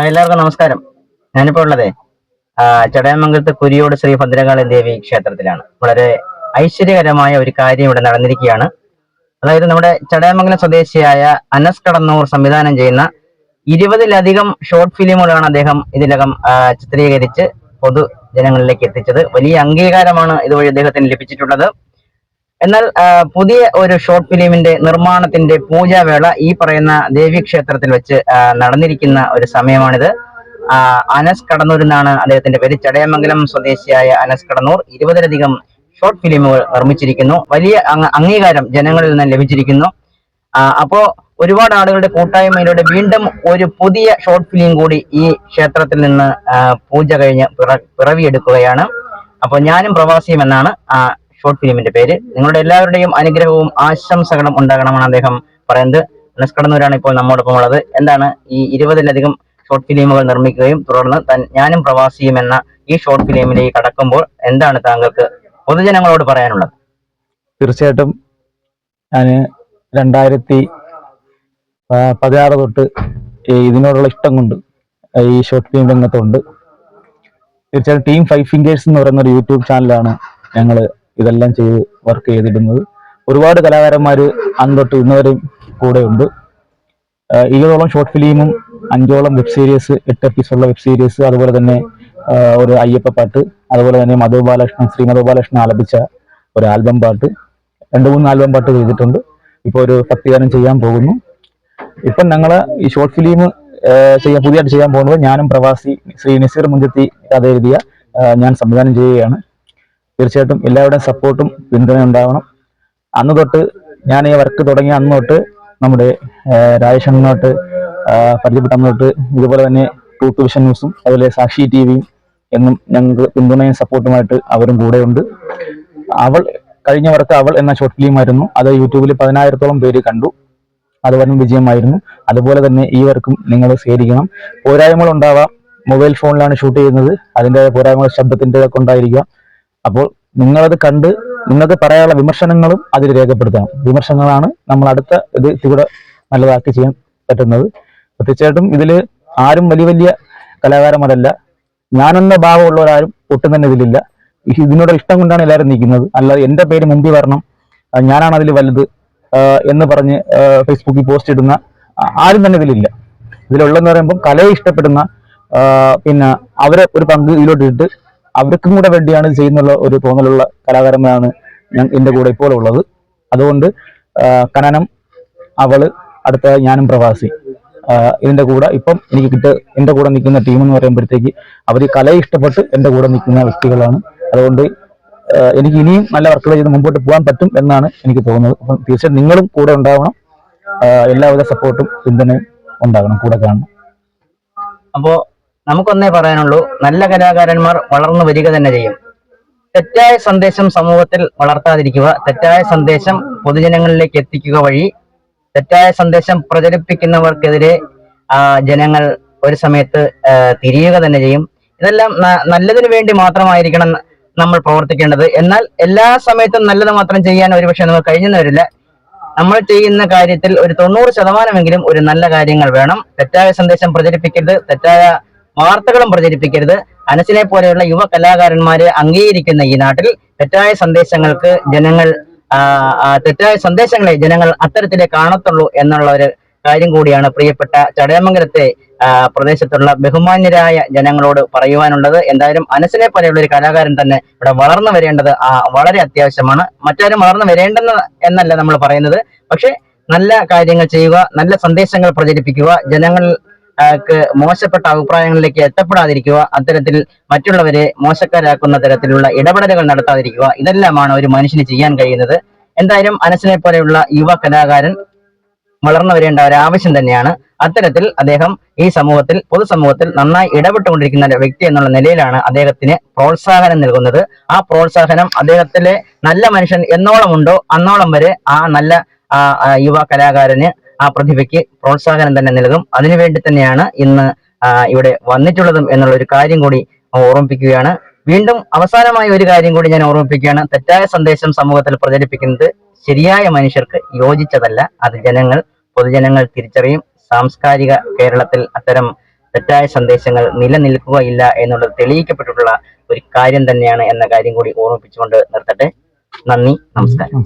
എല്ലാവർക്കും നമസ്കാരം. ഞാനിപ്പോൾ ഉള്ളത് ചടയമംഗലത്ത് കുരിയോട് ശ്രീ ഭദ്രകാളി ദേവി ക്ഷേത്രത്തിലാണ്. വളരെ ഐശ്വര്യകരമായ ഒരു കാര്യം ഇവിടെ നടന്നിരിക്കുകയാണ്. അതായത് നമ്മുടെ ചടയമംഗലം സ്വദേശിയായ അനസ് കടന്നൂർ സംവിധാനം ചെയ്യുന്ന ഇരുപതിലധികം ഷോർട്ട് ഫിലിമുകളാണ് അദ്ദേഹം ഇതിനകം ചിത്രീകരിച്ച് പൊതുജനങ്ങളിലേക്ക് എത്തിച്ചത്. വലിയ അംഗീകാരമാണ് ഇതുവഴി അദ്ദേഹത്തിന് ലഭിച്ചിട്ടുള്ളത്. എന്നാൽ പുതിയ ഒരു ഷോർട്ട് ഫിലിമിന്റെ നിർമ്മാണത്തിന്റെ പൂജാവേള ഈ പറയുന്ന ദേവി ക്ഷേത്രത്തിൽ വെച്ച് നടന്നിരിക്കുന്ന ഒരു സമയമാണിത്. അനസ് കടന്നൂരിൽ നിന്നാണ് അദ്ദേഹത്തിന്റെ പേര്. ചടയമംഗലം സ്വദേശിയായ അനസ് കടന്നൂർ ഇരുപതിലധികം ഷോർട്ട് ഫിലിമുകൾ നിർമ്മിച്ചിരിക്കുന്നു. വലിയ അംഗീകാരം ജനങ്ങളിൽ നിന്ന് ലഭിച്ചിരിക്കുന്നു. അപ്പോ ഒരുപാട് ആളുകളുടെ കൂട്ടായ്മയിലൂടെ വീണ്ടും ഒരു പുതിയ ഷോർട്ട് ഫിലിം കൂടി ഈ ക്ഷേത്രത്തിൽ നിന്ന് പൂജ കഴിഞ്ഞ് പിറ- പിറവിയെടുക്കുകയാണ്. അപ്പോൾ ഞാനും പ്രവാസിയും എന്നാണ് ഷോർട്ട് ഫിലിമിന്റെ പേര്. നിങ്ങളുടെ എല്ലാവരുടെയും അനുഗ്രഹവും ആശംസകളും ഉണ്ടാകണമെന്ന് അദ്ദേഹം പറയുന്നത്. അനസ് കടന്നൂരാണ് ഇപ്പോൾ നമ്മോടൊപ്പം ഉള്ളത്. എന്താണ് ഈ ഇരുപതിലധികം ഷോർട്ട് ഫിലിമുകൾ നിർമ്മിക്കുകയും തുടർന്ന് ഞാനും പ്രവാസിയും എന്ന ഈ ഷോർട്ട് ഫിലിമിലേക്ക് കടക്കുമ്പോൾ എന്താണ് താങ്കൾക്ക് പൊതുജനങ്ങളോട് പറയാനുള്ളത്? തീർച്ചയായിട്ടും ഞാൻ രണ്ടായിരത്തി പതിനാറ് തൊട്ട് ഇതിനോടുള്ള ഇഷ്ടം കൊണ്ട് ഈ ഷോർട്ട് ഫിലിം രംഗത്തുണ്ട്. തീർച്ചയായിട്ടും ടീം ഫൈവ് ഫിംഗേഴ്സ് എന്ന് പറയുന്ന ഒരു യൂട്യൂബ് ചാനലാണ് ഞങ്ങൾ ഇതെല്ലാം ചെയ്ത് വർക്ക് ചെയ്തിടുന്നത്. ഒരുപാട് കലാകാരന്മാർ അന്ന് തൊട്ട് ഉണ്ട് കൂടെയുണ്ട് ഇരുപതോളം ഷോർട്ട് ഫിലിമും അഞ്ചോളം വെബ് സീരീസ് എട്ട് എപ്പിസോഡുള്ള വെബ് സീരീസ് അതുപോലെ തന്നെ ഒരു അയ്യപ്പ പാട്ട് അതുപോലെ തന്നെ മധു ബാലകൃഷ്ണൻ ശ്രീ മധു ബാലകൃഷ്ണൻ ആലപിച്ച ഒരു ആൽബം പാട്ട്. രണ്ട് മൂന്ന് ആൽബം പാട്ട് ചെയ്തിട്ടുണ്ട്. ഇപ്പോൾ ഒരു ഭക്തിഗാനം ചെയ്യാൻ പോകുന്നു. ഇപ്പം ഞങ്ങൾ ഈ ഷോർട്ട് ഫിലിം ചെയ്യാൻ പുതിയതായിട്ട് ചെയ്യാൻ പോകുന്നത് ഞാനും പ്രവാസി ശ്രീ നസീർ മുഞ്ചത്തി കഥ എഴുതിയ ഞാൻ സംവിധാനം ചെയ്യുകയാണ്. തീർച്ചയായിട്ടും എല്ലാവരുടെയും സപ്പോർട്ടും പിന്തുണ ഉണ്ടാവണം. അന്ന് തൊട്ട് ഞാൻ ഈ വർക്ക് തുടങ്ങിയ അന്ന് തൊട്ട് നമ്മുടെ രാജേഷ് അണ്ണോട്ട് പരിചയപ്പെട്ട അന്ന് തൊട്ട് ഇതുപോലെ തന്നെ ട്രൂത്ത് വിഷൻ ന്യൂസും അതുപോലെ സാക്ഷി ടി വിയും എന്നും ഞങ്ങൾക്ക് പിന്തുണയും സപ്പോർട്ടുമായിട്ട് അവരും കൂടെയുണ്ട്. അവൾ കഴിഞ്ഞ വർക്ക് അവൾ എന്ന ഷോർട്ട് ഫിലിം ആയിരുന്നു. അത് യൂട്യൂബിൽ പതിനായിരത്തോളം പേര് കണ്ടു. അത് വൻ വിജയമായിരുന്നു. അതുപോലെ തന്നെ ഈ വർക്കും നിങ്ങൾ സ്വീകരിക്കണം പോരായ്മകൾ ഉണ്ടാവാം. മൊബൈൽ ഫോണിലാണ് ഷൂട്ട് ചെയ്യുന്നത്. അതിന്റെ പോരായ്മകൾ ശബ്ദത്തിന്റെ ഒക്കെ ഉണ്ടായിരിക്കാം. അപ്പോൾ നിങ്ങളത് കണ്ട് നിങ്ങൾക്ക് പറയാനുള്ള വിമർശനങ്ങളും അതിൽ രേഖപ്പെടുത്താം വിമർശനങ്ങളാണ് നമ്മൾ അടുത്ത ഇത് ഇവിടെ നല്ലതാക്കി ചെയ്യാൻ പറ്റുന്നത്. തീർച്ചയായിട്ടും ഇതിൽ ആരും വലിയ വലിയ കലാകാരന്മാരല്ല. ഞാനെന്ന ഭാവമുള്ളവരാരും ഒട്ടും തന്നെ ഇതിലില്ല. ഇതിനോട് ഇഷ്ടം കൊണ്ടാണ് എല്ലാവരും നിൽക്കുന്നത്. അല്ലാതെ എന്റെ പേര് മുമ്പിൽ വരണം. ഞാനാണ് അതിൽ വലുത്. എന്ന് പറഞ്ഞ് ഫേസ്ബുക്കിൽ പോസ്റ്റ് ഇടുന്ന ആരും തന്നെ ഇതിലില്ല. ഇതിലുള്ളതെന്ന് പറയുമ്പോൾ കലയെ ഇഷ്ടപ്പെടുന്ന പിന്നെ അവരെ ഒരു പങ്ക് ഇതിലോട്ട് ഇട്ട് അവർക്കും കൂടെ വേണ്ടിയാണ് ചെയ്യുന്നുള്ള ഒരു തോന്നലുള്ള കലാകാരന്മാരാണ് ഞാൻ എന്റെ കൂടെ ഇപ്പോൾ ഉള്ളത്. അതുകൊണ്ട് കനനം അവൾ അടുത്ത ഞാനും പ്രവാസി. ഇതിന്റെ കൂടെ ഇപ്പം എനിക്ക് കിട്ട എന്റെ കൂടെ നിൽക്കുന്ന ടീം എന്ന് പറയുമ്പോഴത്തേക്ക് അവർ കലയെ ഇഷ്ടപ്പെട്ട് എന്റെ കൂടെ നിൽക്കുന്ന വ്യക്തികളാണ്. അതുകൊണ്ട് എനിക്ക് ഇനിയും നല്ല വർക്കുകൾ ചെയ്ത് മുമ്പോട്ട് പോകാൻ പറ്റും എന്നാണ് എനിക്ക് തോന്നുന്നത്. അപ്പം തീർച്ചയായും നിങ്ങളും കൂടെ ഉണ്ടാവണം. എല്ലാവിധ സപ്പോർട്ടും പിന്തുണയും ഉണ്ടാകണം കൂടെ കാണണം. അപ്പോ നമുക്കൊന്നേ പറയാനുള്ളൂ നല്ല കലാകാരന്മാർ വളർന്നു വരിക തന്നെ ചെയ്യും. തെറ്റായ സന്ദേശം സമൂഹത്തിൽ വളർത്താതിരിക്കുക തെറ്റായ സന്ദേശം പൊതുജനങ്ങളിലേക്ക് എത്തിക്കുക വഴി തെറ്റായ സന്ദേശം പ്രചരിപ്പിക്കുന്നവർക്കെതിരെ ജനങ്ങൾ ഒരു സമയത്ത് തിരിയുക തന്നെ ചെയ്യും. ഇതെല്ലാം നല്ലതിനു വേണ്ടി മാത്രമായിരിക്കണം നമ്മൾ പ്രവർത്തിക്കേണ്ടത്. എന്നാൽ എല്ലാ സമയത്തും നല്ലത് മാത്രം ചെയ്യാൻ ഒരുപക്ഷെ നമുക്ക് കഴിഞ്ഞെന്ന് വരില്ല നമ്മൾ ചെയ്യുന്ന കാര്യത്തിൽ ഒരു തൊണ്ണൂറ് ശതമാനമെങ്കിലും ഒരു നല്ല കാര്യങ്ങൾ വേണം. തെറ്റായ സന്ദേശം പ്രചരിപ്പിക്കരുത്. തെറ്റായ വാർത്തകളും പ്രചരിപ്പിക്കരുത്. അനസിനെ പോലെയുള്ള യുവ കലാകാരന്മാരെ അംഗീകരിക്കുന്ന ഈ നാട്ടിൽ തെറ്റായ സന്ദേശങ്ങൾക്ക് ജനങ്ങൾ തെറ്റായ സന്ദേശങ്ങളെ ജനങ്ങൾ അത്തരത്തിലേ കാണത്തുള്ളൂ എന്നുള്ള ഒരു കാര്യം കൂടിയാണ് പ്രിയപ്പെട്ട ചടയമംഗലത്തെ പ്രദേശത്തുള്ള ബഹുമാന്യരായ ജനങ്ങളോട് പറയുവാനുള്ളത്. എന്തായാലും അനസിനെ പോലെയുള്ള ഒരു കലാകാരൻ തന്നെ ഇവിടെ വളർന്നു വരേണ്ടത് വളരെ അത്യാവശ്യമാണ്. മറ്റാരും വളർന്നു വരേണ്ടെന്ന് എന്നല്ല നമ്മൾ പറയുന്നത്. പക്ഷെ നല്ല കാര്യങ്ങൾ ചെയ്യുക നല്ല സന്ദേശങ്ങൾ പ്രചരിപ്പിക്കുക ജനങ്ങൾ മോശപ്പെട്ട അഭിപ്രായങ്ങളിലേക്ക് എത്തപ്പെടാതിരിക്കുക അത്തരത്തിൽ മറ്റുള്ളവരെ മോശക്കാരാക്കുന്ന തരത്തിലുള്ള ഇടപെടലുകൾ നടത്താതിരിക്കുക ഇതെല്ലാമാണ് ഒരു മനുഷ്യന് ചെയ്യാൻ കഴിയുന്നത്. എന്തായാലും അനസിനെ പോലെയുള്ള യുവ കലാകാരൻ വളർന്നു വരേണ്ട ഒരു ആവശ്യം തന്നെയാണ്. അത്തരത്തിൽ അദ്ദേഹം ഈ സമൂഹത്തിൽ പൊതുസമൂഹത്തിൽ നന്നായി ഇടപെട്ടുകൊണ്ടിരിക്കുന്ന ഒരു വ്യക്തി എന്നുള്ള നിലയിലാണ് അദ്ദേഹത്തിന് പ്രോത്സാഹനം നൽകുന്നത്. ആ പ്രോത്സാഹനം അദ്ദേഹത്തിലെ നല്ല മനുഷ്യൻ എന്നോളം ഉണ്ടോ അന്നോളം വരെ ആ നല്ല യുവ കലാകാരന് ആ പ്രതിഭയ്ക്ക് പ്രോത്സാഹനം തന്നെ നൽകും. അതിനുവേണ്ടി തന്നെയാണ് ഇന്ന് ഇവിടെ വന്നിട്ടുള്ളതും എന്നുള്ള ഒരു കാര്യം കൂടി ഓർമ്മിപ്പിക്കുകയാണ്. വീണ്ടും അവസാനമായി ഒരു കാര്യം കൂടി ഞാൻ ഓർമ്മിപ്പിക്കുകയാണ്. തെറ്റായ സന്ദേശം സമൂഹത്തിൽ പ്രചരിപ്പിക്കുന്നത് ശരിയായ മനുഷ്യർക്ക് യോജിച്ചതല്ല. അത് ജനങ്ങൾ പൊതുജനങ്ങൾ തിരിച്ചറിയും. സാംസ്കാരിക കേരളത്തിൽ അത്തരം തെറ്റായ സന്ദേശങ്ങൾ നിലനിൽക്കുകയില്ല എന്നുള്ളത് തെളിയിക്കപ്പെട്ടിട്ടുള്ള ഒരു കാര്യം തന്നെയാണ് എന്ന കാര്യം കൂടി ഓർമ്മിപ്പിച്ചുകൊണ്ട് നിർത്തട്ടെ. നന്ദി നമസ്കാരം.